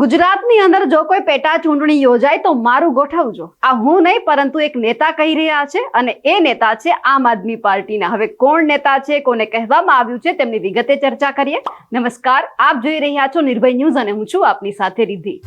ગુજરાતની અંદર જો કોઈ પેટા ચૂંટણી યોજાય તો મારું ગોઠવજો. આ હું નહીં, પરંતુ એક નેતા કહી રહ્યા છે અને એ નેતા છે આમ આદમી પાર્ટીના. હવે કોણ નેતા છે, કોને કહેવામાં આવ્યું છે, તેમની વિગતે ચર્ચા કરીએ. નમસ્કાર, આપ જોઈ રહ્યા છો નિર્ભય ન્યૂઝ અને હું છું આપની સાથે રિદ્ધિ.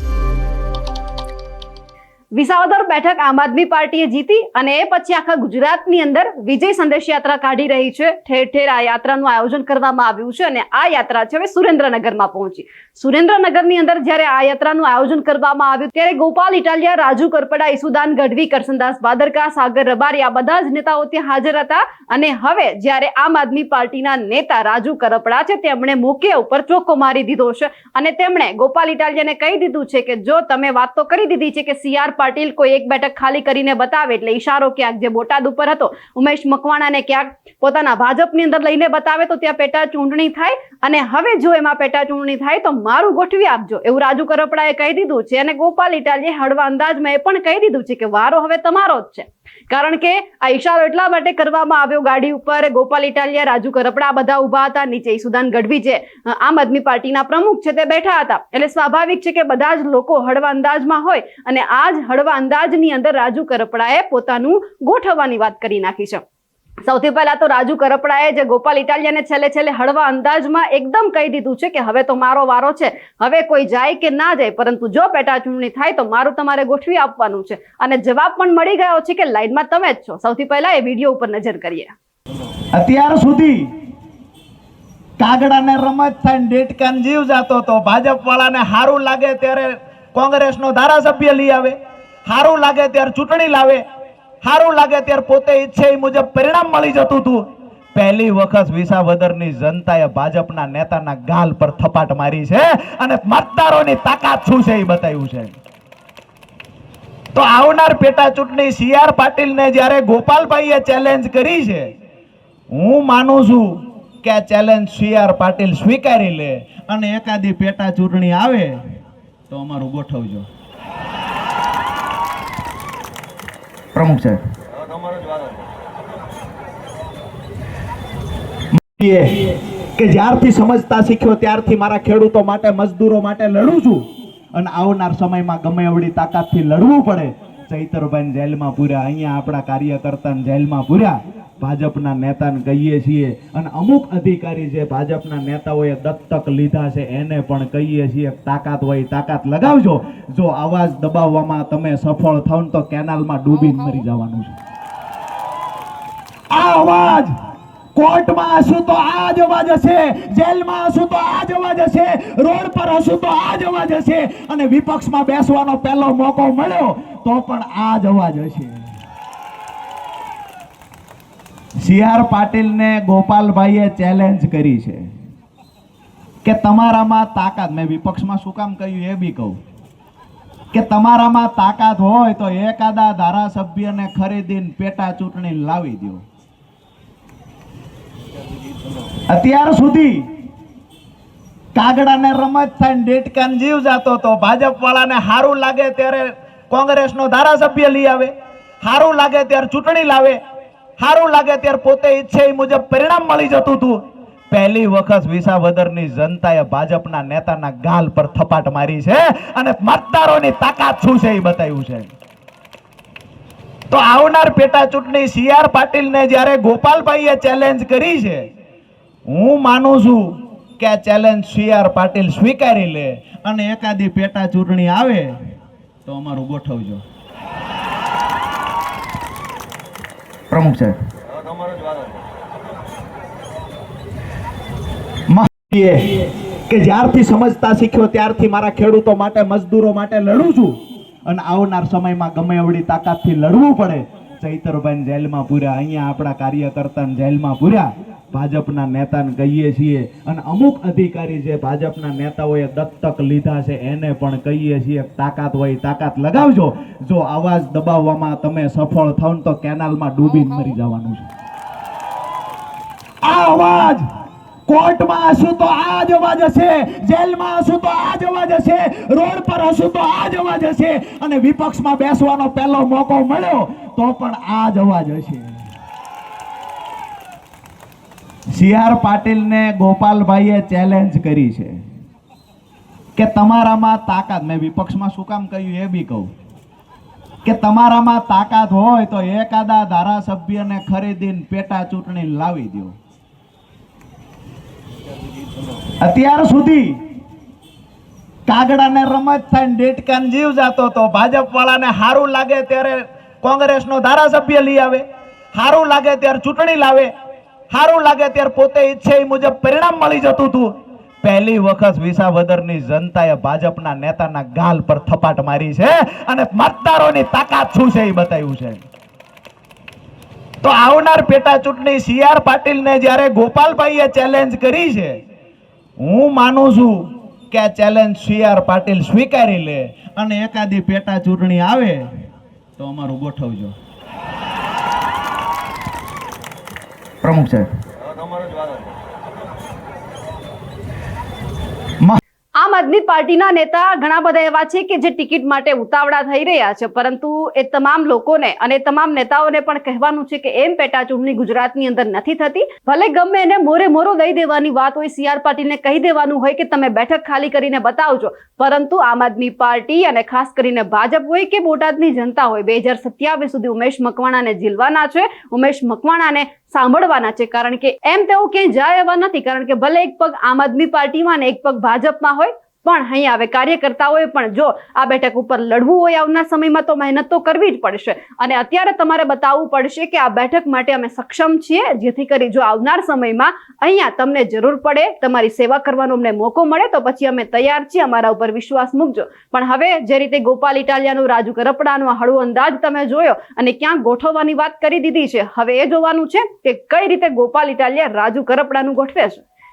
વિસાવદર બેઠક આમ આદમી પાર્ટીએ જીતી અને એ પછી આખા ગુજરાતની અંદર વિજય સંદેશ યાત્રા કાઢી રહી છે. ઠેર ઠેર આ યાત્રાનું આયોજન કરવામાં આવ્યું છે અને આ યાત્રા છે હવે સુરેન્દ્રનગરમાં પહોંચી. સુરેન્દ્રનગરની અંદર જ્યારે આ યાત્રાનું આયોજન કરવામાં આવ્યું ત્યારે ગોપાલ ઇટાલિયા, રાજુ કરપડા, ઈસુદાન ગઢવી, કરસનદાસ ભાદરકા સાગર રબારી આ બધા જ નેતાઓ ત્યાં હાજર હતા અને હવે જ્યારે આમ આદમી પાર્ટીના નેતા રાજુ કરપડા છે તેમણે મોકે ઉપર ચોખ્ખો મારી દીધો છે અને તેમણે ગોપાલ ઇટાલિયાને કહી દીધું છે કે જો તમે વાત તો કરી દીધી છે કે સી આર પાટીલ કોઈ એક બેઠક ખાલી કરીને બતાવે એટલે ઈશારો ક્યાંક જે બોટાદ ઉપર હતો, ઉમેશ મકવાણાને ક્યાંક પોતાના ભાજપની અંદર લઈને બતાવે તો ત્યાં પેટા ચૂંટણી થાય અને હવે જો એમાં પેટા ચૂંટણી થાય તો મારું ગોઠવી આપજો. એવું રાજુ કરપડાએ કહી દીધું છે અને ગોપાલ ઇટાલીએ હળવા અંદાજમાં એ પણ કહી દીધું છે કે વારો હવે તમારો જ છે. કારણ કે આ ઇશારો એટલા માટે કરવામાં આવ્યો, ગાડી ઉપર ગોપાલ ઇટાલિયા, રાજુ કરપડા બધા ઊભા હતા, નીચે ઈસુદાન ગઢવી જે આમ આદમી પાર્ટીના પ્રમુખ છે તે બેઠા હતા. એટલે સ્વાભાવિક છે કે બધા જ લોકો હળવા અંદાજમાં હોય અને આ જ હળવા અંદાજની અંદર રાજુ કરપડાએ પોતાનું ગોઠવવાની વાત કરી નાખી છે. સૌથી પહેલા તો રાજુ કરપડાએ જે ગોપાલ ઇટાલિયાને છેલ્લે છેલ્લે હળવા અંદાજમાં એકદમ કહી દીધું છે કે હવે તો મારો વારો છે, હવે કોઈ જાય કે ના જાય, પરંતુ જો પેટા ચૂંટણી થાય તો મારું તમારે ગોઠવી આપવાનું છે. અને જવાબ પણ મળી ગયો છે કે લાઈનમાં તમે જ છો. સૌથી પહેલા એ વીડિયો ઉપર નજર કરીએ. અત્યાર સુધી કાગડાને રમત થાય ડેટકાન જીવ જાતો તો ભાજપ વાળાને સારું લાગે ત્યારે કોંગ્રેસનો ધારાસભ્ય લઈ આવે. સારું લાગે ત્યારે ચૂંટણી લાવે. સારું લાગે ત્યારે પોતે ઈચ્છે મુજબ પરિણામ મળી જતું હતું. પહેલી વખત વિસાવદરની જનતાએ ભાજપના નેતાના ગાલ પર થપાટ મારી છે અને મતદારોની તાકાત શું છે એ બતાવ્યું છે. તો આવનાર પેટા ચૂંટણી સી આર પાટીલને જ્યારે ગોપાલભાઈએ ચેલેન્જ કરી છે, હું માનું છું કે આ ચેલેન્જ સી આર પાટીલ સ્વીકારી લે અને એકાદી પેટા ચૂંટણી આવે તો અમારું ગોઠવજો. પ્રમુખ છે. કે જ્યારથી સમજતા શીખ્યો ત્યારથી મારા ખેડૂતો માટે, મજદૂરો માટે લડું છું. અને આવનાર સમયમાં ગમે એવડી તાકાતથી લડવું પડે. ચૈતરભાઈ જેલમાં પૂર્યા. અહીંયા આપણા કાર્યકર્તાને જેલમાં પૂર્યા. ભાજપના નેતાને કહીએ છીએ. અને અમુક અધિકારી જે ભાજપના નેતાઓએ દત્તક લીધા છે, એને પણ કહીએ છીએ તાકાત હોય તાકાત લગાવજો. જો અવાજ દબાવવામાં તમે સફળ થાવ તો કેનાલમાં ડૂબીને મરી જવાનું છે. આ અવાજ કોર્ટમાં હશું તો આ જ અવાજ હશે, જેલમાં હશું તો આ જ અવાજ હશે, રોડ પર હશું તો આ જ અવાજ હશે. અને વિપક્ષમાં બેસવાનો પહેલો મોકો મળ્યો. તો પણ આ જ અવાજ હશે. સી આર પાટીલને ગોપાલભાઈએ ચેલેન્જ કરી છે. કે તમારામાં તાકાત, મેં વિપક્ષમાં શું કામ કહ્યું એ બી કહું. કે તમારામાં તાકાત હોય તો એકાદા ધારાસભ્યને ખરીદીને પેટા ચૂંટણી લાવી દો. અત્યાર સુધી કાગડાને રમત થાય ડેટકાન જીવ જાતો તો ભાજપ વાળાને સારું લાગે ત્યારે કોંગ્રેસનો ધારાસભ્ય લઈ આવે સારું લાગે ત્યારે ચૂંટણી લાવે સારું લાગે ત્યારે પોતે ઈચ્છે એ મુજબ પરિણામ મળી જતું હતું. પહેલી વખત વિસાવદરની જનતાએ ભાજપના નેતાના ગાલ પર થપાટ મારી છે અને મતદારોની તાકાત શું છે એ બતાવ્યું છે. તો આવનાર પેટા ચૂંટણી સી આર પાટીલને જ્યારે ગોપાલભાઈએ ચેલેન્જ કરી છે, હું માનું છું કે આ ચેલેન્જ સી આર પાટીલ સ્વીકારી લે અને એકાદી પેટા ચૂંટણી આવે તો અમારું ગોઠવજો. પ્રમુખ સાહેબ. કે જ્યારથી સમજતા શીખ્યો ત્યારથી મારા ખેડૂતો માટે, મજદૂરો માટે લડું છું. અને આવનાર સમયમાં ગમે એવડી તાકાતથી લડવું પડે. ચૈતરભાઈ જેલમાં પૂર્યા, અહીંયા આપણા કાર્યકર્તાને જેલમાં પૂર્યા. ભાજપના નેતાને કહીએ છીએ. અને અમુક અધિકારી જે ભાજપના નેતાઓએ દત્તક લીધા છે એને પણ કહીએ છીએ તાકાત હોય તાકાત લગાવજો. જો અવાજ દબાવવામાં તમે સફળ થાવ તો કેનાલમાં ડૂબીને મરી જવાનું છે. આ અવાજ કોર્ટમાં હશું તો આ જ અવાજ હશે જેલમાં હશું તો આ જ અવાજ હશે રોડ પર હશું તો આ જ અવાજ હશે. અને વિપક્ષમાં બેસવાનો પહેલો મોકો મળ્યો તો પણ આ જ અવાજ હશે. સી આર પાટીલને ગોપાલભાઈએ ચેલેન્જ કરી છે. કે તમારામાં તાકાત, મેં વિપક્ષમાં શું કામ કહ્યું એ બી કહું. કે તમારામાં તાકાત હોય તો એકાદા ધારાસભ્યને ખરીદીને પેટા ચૂંટણી લાવી દો અત્યાર સુધી કાગડાને રમત થાય ડેટકાન જીવ જાતો તો ભાજપ વાળાને સારું લાગે ત્યારે કોંગ્રેસનો ધારાસભ્ય લઈ આવે. સારું લાગે ત્યારે ચૂંટણી લાવે. સારું લાગે ત્યારે પોતે ઈચ્છે એ મુજબ પરિણામ મળી જતું હતું પહેલી વખત વિસાવદરની જનતાએ ભાજપના નેતાના ગાલ પર થપાટ મારી છે અને મતદારોની તાકાત શું છે એ બતાવ્યું છે. તો આવનાર પેટા ચૂંટણી સી આર પાટીલને જ્યારે ગોપાલભાઈએ ચેલેન્જ કરી છે, હું માનું છું કે આ ચેલેન્જ સી આર પાટીલ સ્વીકારી લે અને એકાદી પેટા ચૂંટણી આવે તો અમારું ગોઠવજો. પ્રમુખ છે. આમ આદમી પાર્ટીના નેતા ઘણા બધા એવા છે કે જે ટિકિટ માટે ઉતાવળા થઈ રહ્યા છે, પરંતુ એ તમામ લોકોને અને તમામ નેતાઓને પણ કહેવાનું છે કે એમ પેટા ચૂંટણી ગુજરાતની અંદર નથી થતી. ભલે ગમે એને મોરે મોરો દઈ દેવાની વાત હોય સીઆર પાટીલને કહી દેવાનું હોય કે તમે બેઠક ખાલી કરીને બતાવજો, પરંતુ આમ આદમી પાર્ટી અને ખાસ કરીને ભાજપ હોય કે બોટાદની જનતા હોય, બે હજાર સત્યાવીસ સુધી ઉમેશ મકવાણાને ઝીલવાના છે. ઉમેશ મકવાણાને સાંભળવાના છે. કારણ કે એમ તેઓ ક્યાંય જાય એવા નથી. કારણ કે ભલે એક પગ આમ આદમી પાર્ટીમાં અને એક પગ ભાજપમાં હોય પણ અહીંયા હવે કાર્યકર્તાઓએ પણ જો આ બેઠક ઉપર લડવું હોય આવનાર સમયમાં તો મહેનત તો કરવી જ પડશે. અને અત્યારે તમારે બતાવવું પડશે કે આ બેઠક માટે અમે સક્ષમ છીએ, જેથી કરી જો આવનાર સમયમાં અહીંયા તમને જરૂર પડે, તમારી સેવા કરવાનો અમને મોકો મળે, તો પછી અમે તૈયાર છીએ. અમારા ઉપર વિશ્વાસ મૂકજો. પણ હવે જે રીતે ગોપાલ ઇટાલિયાનું, રાજુ કરપડાનો હળવો અંદાજ તમે જોયો અને ક્યાં ગોઠવવાની વાત કરી દીધી છે, હવે એ જોવાનું છે કે કઈ રીતે ગોપાલ ઇટાલિયા રાજુ કરપડાનું ગોઠવે છે.